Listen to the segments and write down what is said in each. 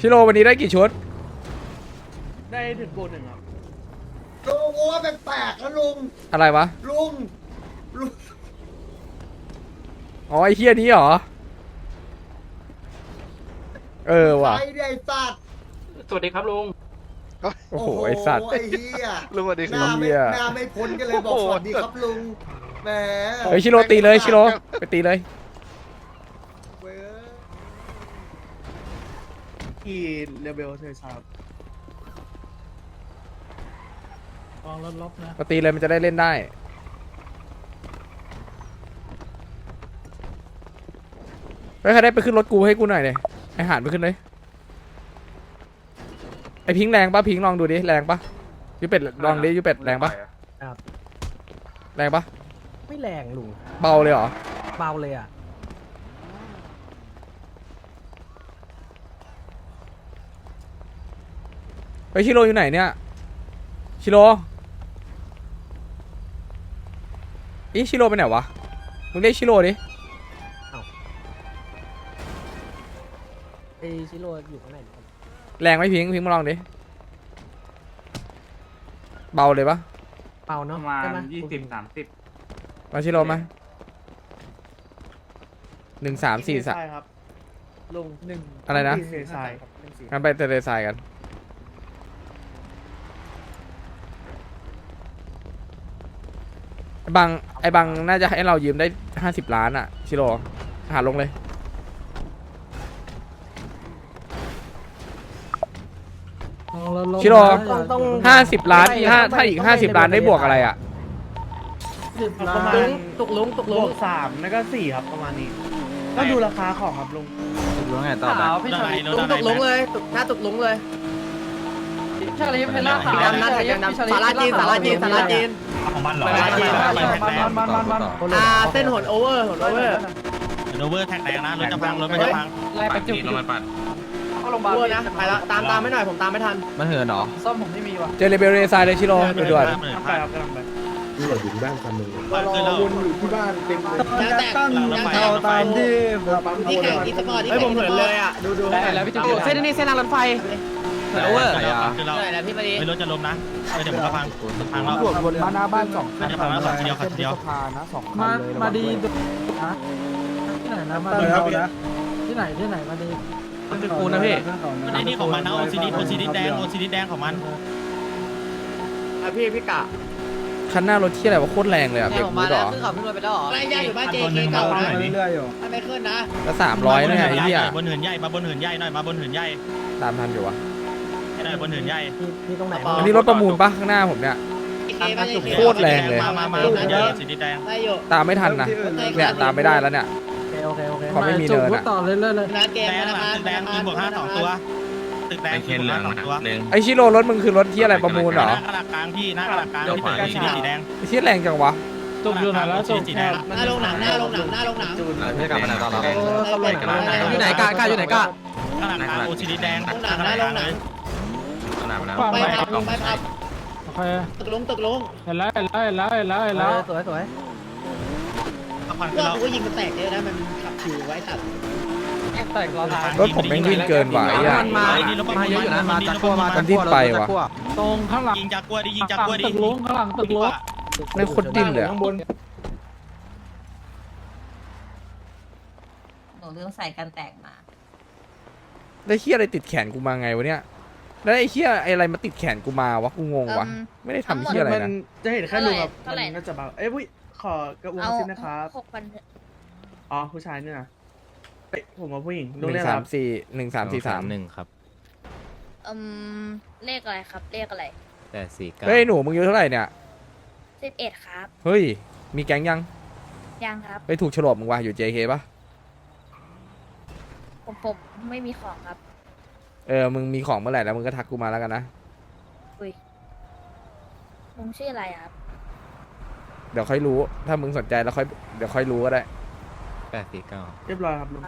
ชิโร่วันนี้ได้กี่ชุด ได้ถึงโกหนึ่งครับลุงโอ้แปลกๆนะลุง อะไรวะ ลุง ลุง อ๋อไอ้เฮียนี้เหรอ เออว่ะไอ้เนี่ยไอ้สัตว์สวัสดีครับลุง โอ้โหไอสัตว์ ไอ้เหี้ยลุงสวัสดีหคน้ารับไม่เหี้ย หน้าไม่พ้นกันเลยบอกสวัสดีครับลุง แหม เฮ้ยชิโร่ตีเลยชิโร่ไปตีเลย เว้ย ที่เลเวลเทยครับกองลบๆนะมาตีเลยมันจะได้เล่นได้ เฮ้ยใครได้ไปขึ้นรถกูให้กูหน่อยเลยไอหานไปขึ้นเลย ไอพิงค์แรงปะพิงค์ลองดูดิแรงปะยูเป็ดลองดิยูเป็ดแรงปะครับแรงปะไม่แรงลุงเบาเลยเหรอ เบาเลยอะ ไปชิโร่อยู่ไหนเนี่ย ชิโร่อีชิโร่ไปไหนวะ มึงเรียกชิโร่ดิ ไอชิโร่อยู่ข้างในหรือเปล่าแรงไหมพิงค์พิงค์มาลองดิ เบาเลยปะเบาปเนาะระมาณใช่ไหยี่สิบสามสิบมาชิโร่มาหนึ่งสามสี่สาม ใช่ครับลุงหนึ่งอะไรนะเททรายงั้นไปเตะทรายกัน ไอ้ บังไอ้บังน่าจะให้เรายืมได้ห้าสิบล้านอะชิโร่หาลงเลยกองลบๆชิโร่นะต้องต้องห้าสิบล้านไม่ถ้าไม่ถ้าอีกไม่ห้าสิบไม่ล้านได้ไม่บวกอะไรอะสิบล้านประมาณตุกลุงตุกบลุวงกสามแล้วก็สี่ครับประมาณนี้ต้องดูราคาของครับลุงรู้ไงต่อไปพี่ชายตุกตุกลุงเลยตุกหน้าตุกลุงเลยชาลีเพลล่าขาวดำนั่นดำสาราจีนสาราจีนสาราจีน ของมันเหรอไปไปไปแท็กแรงมันมันมันอ่าเส้นหนโอเวอร์หนโอเวอร์โนเวอร์แท็กแรงนะรถจะพังรถไม่จะพังไล่ไปจุดลงมาปั่นโอเวอร์นะไปแล้วตามตามไม่หน่อยผมตามไม่ทันมันเหินเหรอซ่อมผมไม่มีว่ะเจเลเบเรทรายเลยชิโร่ด่วนกำลังไปครับกำลังไปขึ้นแล้วยังแต่ยังเท่าตามที่ที่แข่งที่สปอร์ตที่เฮ้ยผมเห็นเลยอะดูดูแล้วพี่จุ๊เส้นนี้เส้นทางรถไฟ โอเวอร์คือเราไหนนะพี่มาดีไม่รถจะล้มนะเดี๋ยวมันก็พังพังแล้วตรวจวนมาหน้าบ้านสองคันจะพังแล้วสองเดียวคันเดียวสะพานนะสองคันมาเลยมาดีระวังด้วยที่ไหนนะมาเอดีอครับนะที่ไหนที่ไหนมาดีมันคือกูนะพี่มันไอ้นี่ของมันนะโอซีดีโอซีดีแดงโอซีดีแดงของมันอะพี่พี่กะคันหน้ารถที่อะไรวะโคตรแรงเลยอะเบรกบูทเหรอไม่ยากอยู่บ้านเจคนหนึ่งมาหน่อยดิเรื่อยๆอยู่ไม่ขึ้นนะแล้วสามร้อยเนี่ยไอ้เหี้ยบนเหินใหญ่มาบนเหินใหญ่หน่อยมาบนเหินใหญ่ตามทันอยู่วะ ให้หน่อยบนเหินใหญ่พี่พี่ตรงไหนอันนี้รถประมูลปะข้างหน้าผมเนี่ย โคตรแรงเลย มามามาเยอะสีแดงได้อยู่ตามไม่ทันนะเนี่ยตามไม่ได้แล้วเนี่ย โอเคโอเคเขาไม่มีเนินอะ ต่อเลยเลยเลยแดงหลังตึกแดงมีบวกห้าสองตัวตึกแดงมีบวกห้าสองตัวไอชิโร่รถมึงคือรถที่อะไรประมูลเหรอหน้ากระดาษกลางพี่หน้ากระดาษกลางที่เป็นสีสีแดงไอที่แรงจังวะตกอยู่ไหนแล้วตกสีแดงหน้าลงหนังหน้าลงหนังหน้าลงหนังพี่กลับมาไหนตอนเรา อยู่ไหนกะกะอยู่ไหนกะกระดาษกลางโอสีแดงกระดาษกลางเลย ขนาดนั้นไปพับไปพับโอเคตึกลงตึกลงเห็นแล้วเห็นแล้วเห็นแล้วเห็นแล้วเห็นแล้วสวยสวยเอาควันเพื่ขึ้อนแล้วกูก็ยิงมันแตกเยอะนะมันขับผิวไว้ตัดรถผมแม่งวิ่งเกินไหวอะมามาเยอะอยู่นะมาจากขั้วมามันดิ้นไปวะตรงข้างหลังยิงจากกลัวดิยิงจากหลักลัวงดิตึกลุงข้างหลังตึกลุงแม่งโคตรดิ้นเลยอะข้างบนหนูเรื่องใส่กันแตกมา ได้เฮียอะไรติดแขนกูมาไงวะเนี่ย แล้วไอ้เฮียไอ้อะไรมาติดแขนกูมาวะกูงงวะอืมไม่ได้ทำเฮียอะไรมันนะจะเห็นแค่ลุงครับเท่าไหร่ มันก็จะเบาเอ้ยพุ้ยขอกระอุงเอาซิปนะครับหกพันอ๋อผู้ชายเนี่ยนะเอ้ยผมว่าผู้หญิงหลุงนึ่เรียงกอะไรสาคมรับสี่หนึ่งสามสี่สามหนึ่งครับ อืมเลขอะไรครับเลขอะไรแปดสี่เก้าเฮ้ยหนูมึงอายุเท่าไหร่เนี่ยสิบเอ็ดครับ เฮ้ยมีแก๊งยังยังครับ เฮ้ยถูกโฉลบมึงวะอยู่ JK ปะผมผมไม่มีของครับ เออ มึงมีของเมื่อไหร่แล้วมึงก็ทักกูมาแล้วกันนะลุงชื่ออะไรครับเดี๋ยวค่อยรู้ ถ้ามึงสนใจแล้วค่อย เดี๋ยวค่อยรู้ก็ได้ แปดสี่เก้าเรียบร้อยครับลุง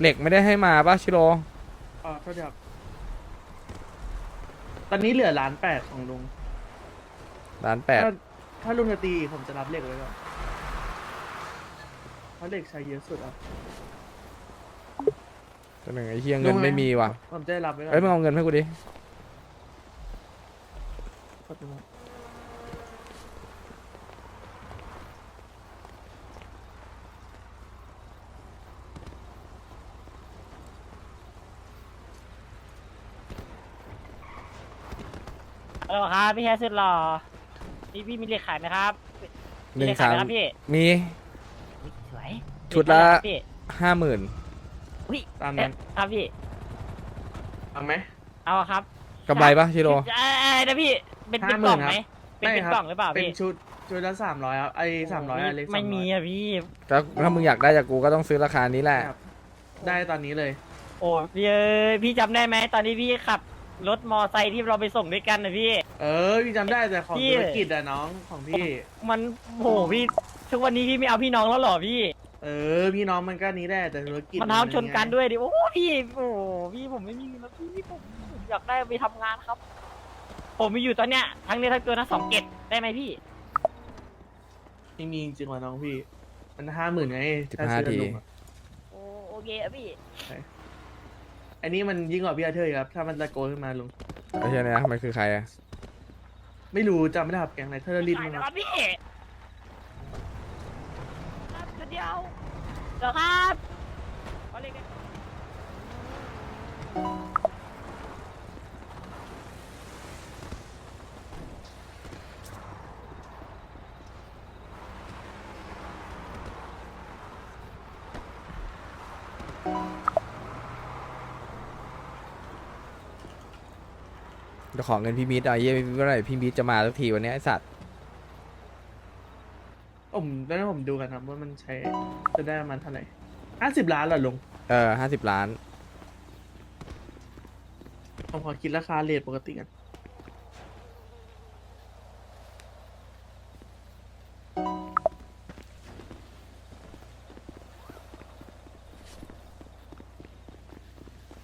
เหล็กไม่ได้ให้มาปะชิโร่อ๋อโทษทีครับตอนนี้เหลือล้านแปดของลุงล้านแปด ถ้าถ้าลุงจะตีผมจะรับเลขไว้ก่อน เพราะเหล็กใช้เยอะสุดอะตัวหนึ่งไอ้เฮียเงินไม่มีว่ะผมจะได้รับไว้ก่อนเอ้ยมึงเอาเงินให้กูดิขอบคุณครับฮัลโหลครับพี่แฮสุดหล่อพี่พี่มีเหล็กขายไหมครับหนึ่งมีเหล็กคขายรั้ไหงมครับพี่ มีสวย ชุดละเหกเท่าไหร่ครับพี่ห้าหมื่นอุ๊ยตามนั้น ครับพี่ เอาไหม เอาครับกำไรปะชิโร่เอ้ยนะพี่ เป็นเป็น50,000กล่องไหมครับเป็นเป็นไม่ครับกล่องหรือเปล่าเป็นพี่ชุดชุดละสามร้อยครับไอ้สามร้อยอันเล็กไม่มี300อะพี่ ถ้าถ้ามึงอยากได้จากกูก็ต้องซื้อราคานี้แหละครับได้ตอนนี้เลย โอ้พี่เอ้ยพี่จำได้ไหมตอนที่พี่ขับรถมอไซค์ที่เราไปส่งด้วยกันนะพี่ เออพี่จำได้แต่ของพี่ธุรกิจอะน้องของพี่ มันโหพี่ ทุกวันนี้พี่ไม่เอาพี่น้องแล้วเหรอพี่ เออพี่น้องมันก็นี้ได้แต่ธุรกิจมันทำชนกันด้วยดิโอ้พี่โอ้พี่ผมไม่มีเงินแล้วพี่ผมผมอยากได้ไปทำงานครับ ผมมีอยู่ตอนเนี้ยทั้งเนี้ยทั้งตัวนะสองเกตได้ไหมพี่ ไม่มีจริงๆว่ะน้องพี่ มันห้าหมื่นไงสิบถ้ห้าซื้อทีกับลุงอะโอ้โอเคอะพี่อันนี้มันยิ่งกว่าพี่อาเธอร์อีกครับ ถ้ามันตะโกนขึ้นมาลุงไอ้เฮียเนี่ยมันคือใครอะไม่รู้จำไม่ได้ครับแกงอะไรเทอร์ลินขายมั้งนะคครัรับบพี่ครับ เดียวเดี๋ยวครับขอเลขได้เดี๋ยวขอเงินพี่มิตรอะเฮียเมื่อไหร่พี่มิตรจะมาสักทีวันเนี้ยไอสัตว์ ผมตอนนั้นผม ดูกันครับว่ามันใช้จะได้ประมาณเท่าไหร่ห้าสิบล้านเหรอลุงเออห้าสิบล้าน ผมขอคิดราคาเรทปกติกัน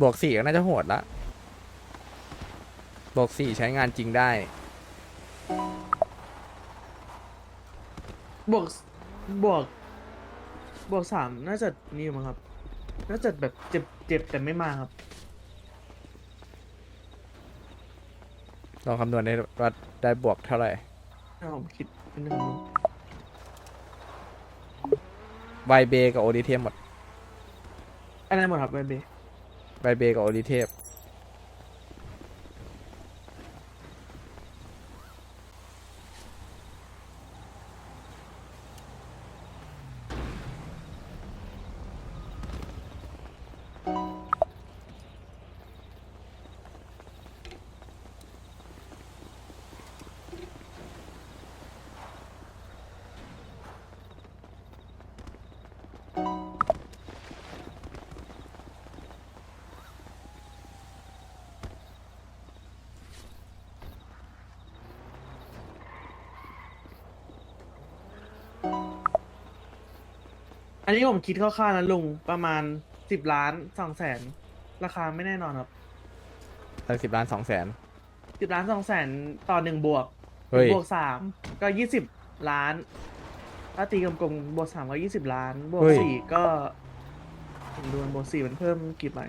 บวกสี่ก็น่าจะโหดละบวกสี่ใช้งานจริงได้ บวก บวก บวกสามน่าจะนี่มั้งครับ น่าจะแบบเจ็บเจ็บแต่ไม่มาครับ ลองคำนวณได้ว่าได้บวกเท่าไหร่ถ้าผมคิดเป็นหนึ่งลุงไวเบกับโอริเทมหมด อันนั้นหมดครับเบเบไวเบกับโอริเทม อันนี้ผมคิดคร่าวๆนะลุงประมาณสิบล้านสองแสนราคาไม่แน่นอนครับสิบล้านสองแสน สิบล้านสองแสนต่อหนึ่งบวกเฮ้ย บวกสามก็ยี่สิบล้านถ้าตีกลมๆบวกสามก็ยี่สิบล้าน บวกเฮ้ย สี่ก็ผมดูมันบวกสี่มันเพิ่มกี่ใบ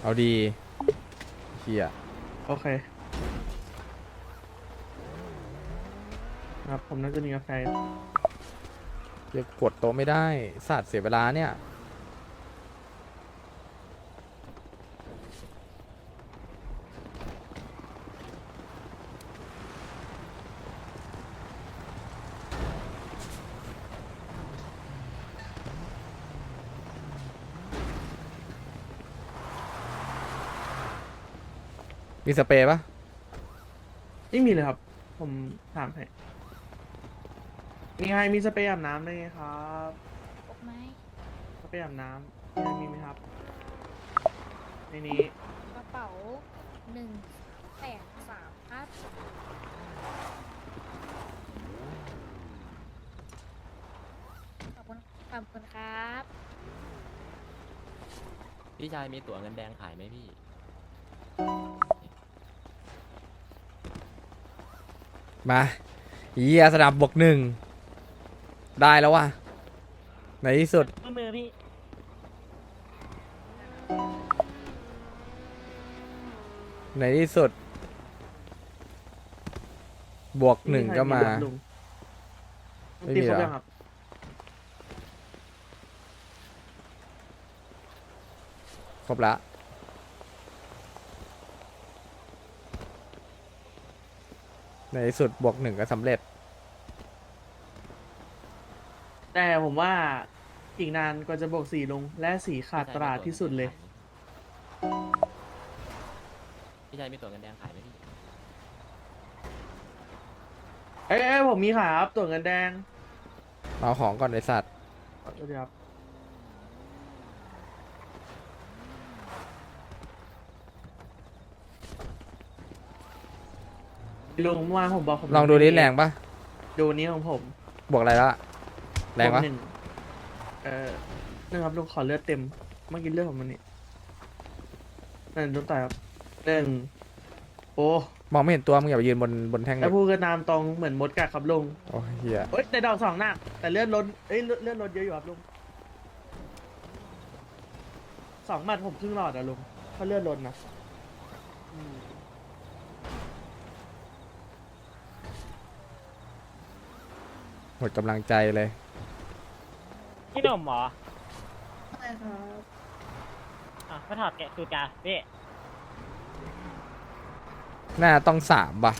เอาดีเฮียโอเคครับผมน่าจะมีกาแฟ เรียกกดโต๊ะไม่ได้สัตว์เสียเวลาเนี่ย มีสเปรย์ปะไม่มีเลยครับ ผมถามให้ มีใครมีสเปรย์อาบน้ำได้ไหมครับพบไหมสเปรย์อาบน้ำมีใครมีไหมครับ ในนี้กระเป๋าหนึ่งแปดสามครับขอบคุณขอบคุณครับ พี่ชายมีตั๋วเงินแดงขายไหมพี่ มาเฮียสนับบวกหนึ่ง ได้แล้วว่ะในที่สุด มือมือพี่ในที่สุด บวกหนึ่งก็มา ลุงไม่ตีมีครบเหรอ ยังครับครบละในที่สุดบวกหนึ่งก็สำเร็จ แต่ผมว่าอีกนานกว่าจะบวกสีลง และสีขาดตลาดที่สุดเลย พี่ชายมีตั๋วเงินแดงขายไหมพี่ เอ้ยเอ้ยผมมีขายครับตัวเงินแดงเอาของก่อนไอสัตว์ขอโทษทีครับลุงเมื่อวานผมบอกผมลองดูดิแรงปะดูนี้ของผม บวกอะไรละ แรงปะบวกหนึ่งเอ่อนึงครับลุงขอเลือดเต็ม เมื่อกี้เลือดผมมันนี่นั่นลุงต่อยครับหนึ่งโอ้มองไม่เห็นตัวมึงอย่าไปยืนบนบนแท่งเหแล้ล็วกพูดกันตามตรงเหมือนมดกัดครับลุงโอ้ยเฮียเอ้ยแต่ดอกสองหนักแต่เลือดลดเอ้ยเลือดเลือดลดเยอะอยู่ครับลุงสองหมัดผมครึ่งหลอดอะลุงถ้าเลือดลดนะหมดกำลังใจเลย พี่หนุ่มเหรอใช่ครับอะมาถอดแกะสูตรกาพี่น่าต้องสามป่ะ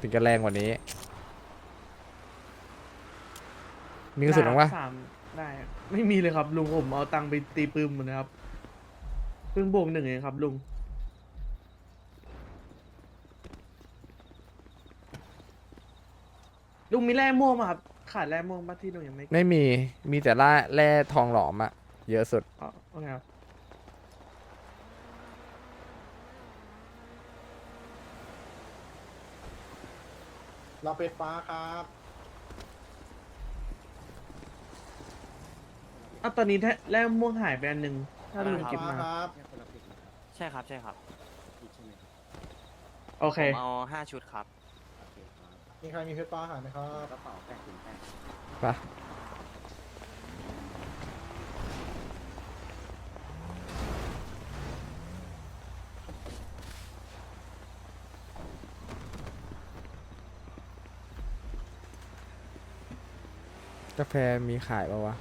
ถึงจะแรงกว่านี้ มีกระสุนบ้างปะสามได้อะไม่มีเลยครับลุงผมเอาตังค์ไปตีปืนหมดนะครับเพิ่งบวกหนึ่งเองครับลุงลุงมีแร่ม่วงไหมครับ ขาดแร่ม่วงปะที่ลุงยังไม่ไม่มีมีแต่ล่าแร่ทองหลอมอะเยอะสุด อ๋อโอเคครับเราไปฟ้าครับอะตอนนี้แท้แร่ม่วงหายไปอันหนึ่งถ้าลุงเก็บมา ครับ ใช่ครับใช่ครับ โอเค ผมเอาห้าชุดครับ มีใครมีเพชรฟ้าหายไหมครับกระเป๋าแปดถึงแปดปะกาแฟมีขายปะวะ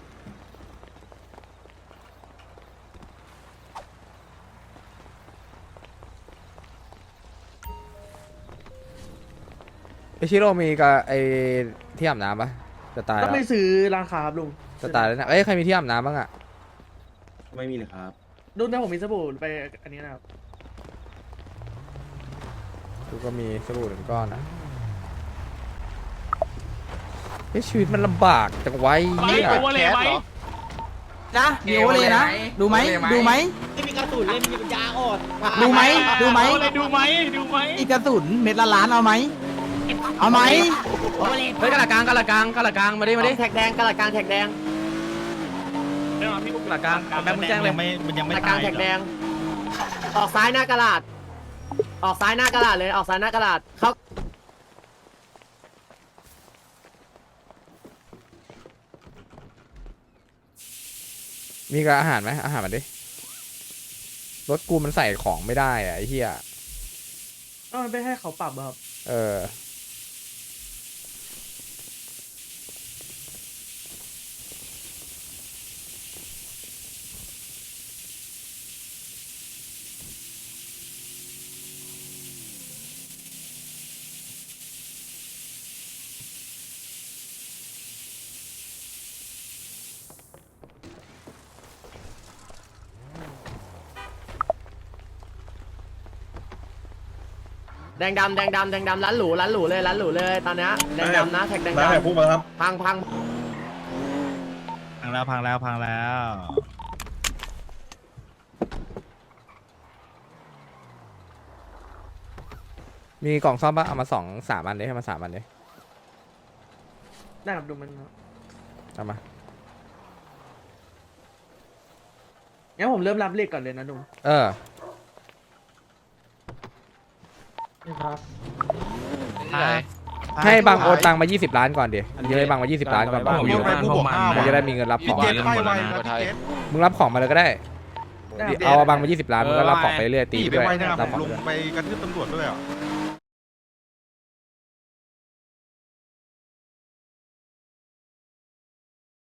ไอชิโร่มีกับไอที่อาบน้ำปะจะตายต้อแล้งวไปซื้อร้านค้าครับลุงจะตายแล้วนะเอ้ยใครมีที่อาบน้ำบ้างอะไม่มีเลยครับลุงถ้าผมมีสบู่ไปอันนี้นะครับกูก็มีสบู่หนึ่งก้อนนะเฮ้ยชีวิตมันลำบากจังไว้เนี่ยเลยไหมนะมีโอเลยนะ ดูไหมดูไหมไม่มีกระสุนเลยมียาอ่อนดูไหมดูไหมเลยดูไหมดูไหมอีกกระสุนเม็ดละล้านเอาไหม เอาไหมเฮ้ยกระกลางกระกลางกระกลางมาดิมาดิแท็กแดงกระกางแท็กแดงเดี๋ยวพี่กระกลางแบงค์มึงแจ้งเลยไม่มันยังไม่กระตากางยแท็กแดง ออกซ้ายหน้ากระดาษออกซ้ายหน้ากระดาษเลยออกซ้ายหน้ากระดาษเขามีกับอาหารไหมอาหารมาดิรถกูมันใส่ของไม่ได้อะไอ้เหี้ยต้องไปให้เขาปรับอะครับเออ แดงดำแดงดำแดงดำร้านหรูร้านหรูเลยร้านหรูเลยตอนเนี้ยแดงดำนะแท็กแดงร้านดไหนพูดมาครับำพังพังพังแล้วพังแล้วพังแล้วมีกล่องซ่อมปะเอามาสองสามอันดิให้มาสามอันดิได้ครับลุงมันครับเอามางั้นผมเริ่มรับเลขก่อนเลยนะลุงเออ นี่ ครับใช่ ให้บางโอนตังค์มา 20 ล้านก่อนดิเยอะให้บางมา 20 ล้านก่อนบางผมมียกเงินให้ผู้บวกห้ามันจะได้มีเงินรับขพี่องเจษให้ไวนะพี่เจษมึงรับของมาเลยก็ได้เดี๋ยวเอาบางมา 20 ล้านมึงก็รับของไปเรื่อยตีตีไปไปด้วยไวนะครับรับผของมลงไปกระทืบตำรวจด้วยอะ